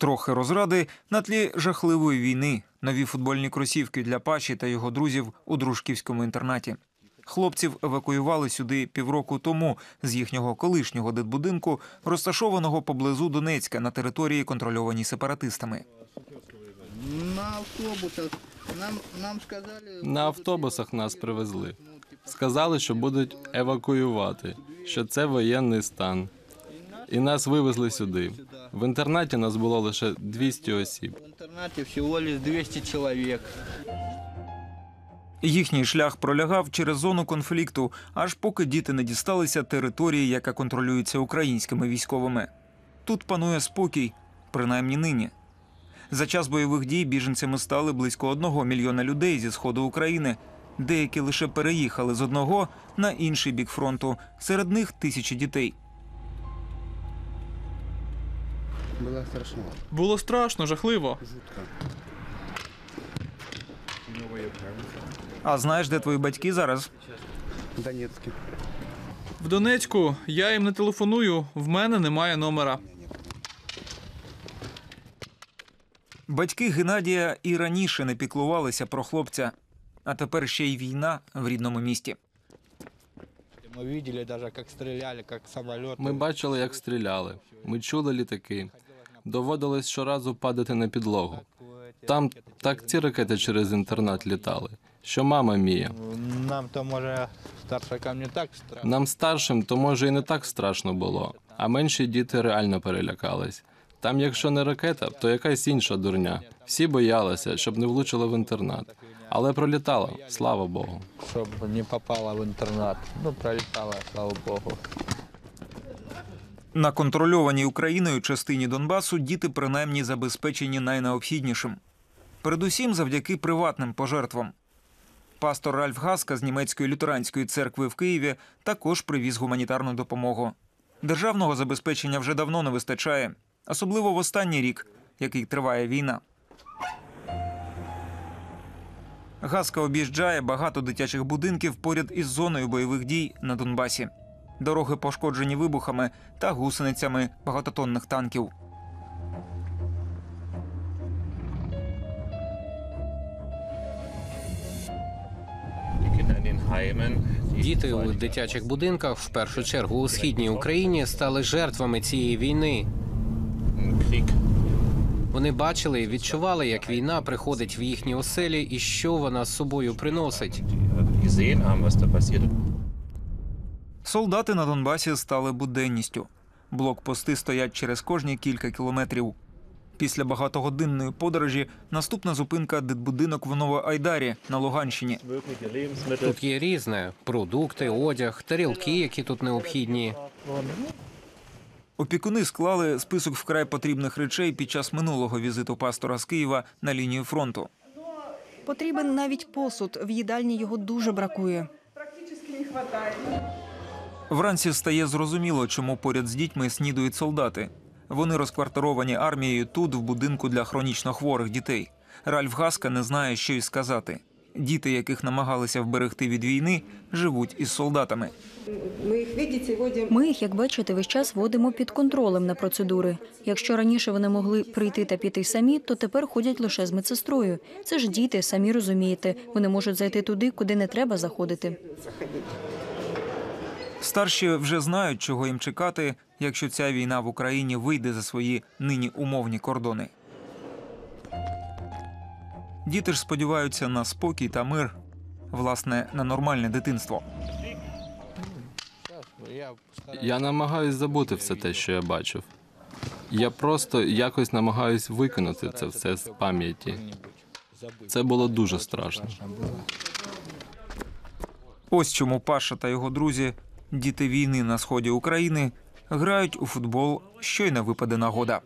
Трохи розради на тлі жахливої війни. Нові футбольні кросівки для Паші та його друзів у дружківському інтернаті. Хлопців евакуювали сюди півроку тому з їхнього колишнього дитбудинку, розташованого поблизу Донецька на території, контрольованій сепаратистами. На автобусах нам, нам сказали... На автобусах нас привезли. Сказали, що будуть евакуювати, що це воєнний стан. І нас вивезли сюди. В інтернаті нас було лише 200 осіб. В интернате всего лишь 200 человек. Їхній шлях пролягав через зону конфлікту, аж поки діти не дісталися території, яка контролюється українськими військовими. Тут панує спокій, принаймні нині. За час бойових дій біженцями стали близько одного мільйона людей зі сходу України. Деякі лише переїхали з одного на інший бік фронту. Серед них тисячі дітей. Было страшно, Було страшно, жахливо. жутко. А знаєш, де твої батьки зараз? В Донецке. В Донецьку я їм не телефоную, в мене немає номера. Батьки Геннадія і раніше не піклувалися про хлопця, а тепер ще й війна в рідному місті. Мы видели даже, как стреляли, как самолеты. Ми бачили, як стріляли. Ми чули літаки. Доводилось щоразу падати на підлогу. Там так ці ракети через інтернат літали, що мама мія. Нам-то, може, старшакам не так страшно. Нам старшим то може і не так страшно було, а менші діти реально перелякались. Там, якщо не ракета, то якась інша дурня. Всі боялися, щоб не влучило в інтернат. Але пролітало, слава Богу. Щоб не попала в интернат. Ну, пролетала, слава богу. На контрольованій Україною частині Донбасу діти принаймні забезпечені найнеобхіднішим. Передусім завдяки приватним пожертвам. Пастор Ральф Гаска з німецької лютеранської церкви в Києві також привіз гуманітарну допомогу. Державного забезпечення вже давно не вистачає, особливо в останній рік, який триває війна. Гаска об'їжджає багато дитячих будинків поряд із зоною бойових дій на Донбасі. Дороги пошкоджені вибухами та гусеницями багатотонних танків. Діти у дитячих будинках, в першу чергу у східній Україні, стали жертвами цієї війни. Вони бачили і відчували, як війна приходить в їхні оселі і що вона з собою приносить. Солдати на Донбасі стали буденністю. Блокпости стоять через кожні кілька кілометрів. Після багатогодинної подорожі наступна зупинка дитбудинок в Новоайдарі на Луганщині. Тут є різне: продукти, одяг, тарілки, які тут необхідні. Опікуни склали список вкрай потрібних речей під час минулого візиту пастора з Києва на лінію фронту. Потрібен навіть посуд. В їдальні його дуже бракує. Вранці стає зрозуміло, чому поряд з дітьми снідують солдати. Вони розквартировані армією тут, в будинку для хронічно хворих дітей. Ральф Гаска не знає, що й сказати. Діти, яких намагалися вберегти від війни, живуть із солдатами. Мы их, видите, Ми їх, як бачите, весь час водимо під контролем на процедури. Якщо раніше вони могли прийти та піти самі, то тепер ходять лише з медсестрою. Це ж діти, самі розумієте. Вони можуть зайти туди, куди не треба заходити. Старші вже знають, чого їм чекати, якщо ця війна в Україні вийде за свої нині умовні кордони. Діти ж сподіваються на спокій та мир, власне, на нормальне дитинство. Я Я намагаюсь забути все те, що я бачив. Я просто якось намагаюсь викинути це все з пам'яті. Це було дуже страшно. Ось чому Паша та його друзі, діти війни на сході України, грають у футбол, щойно випаде нагода.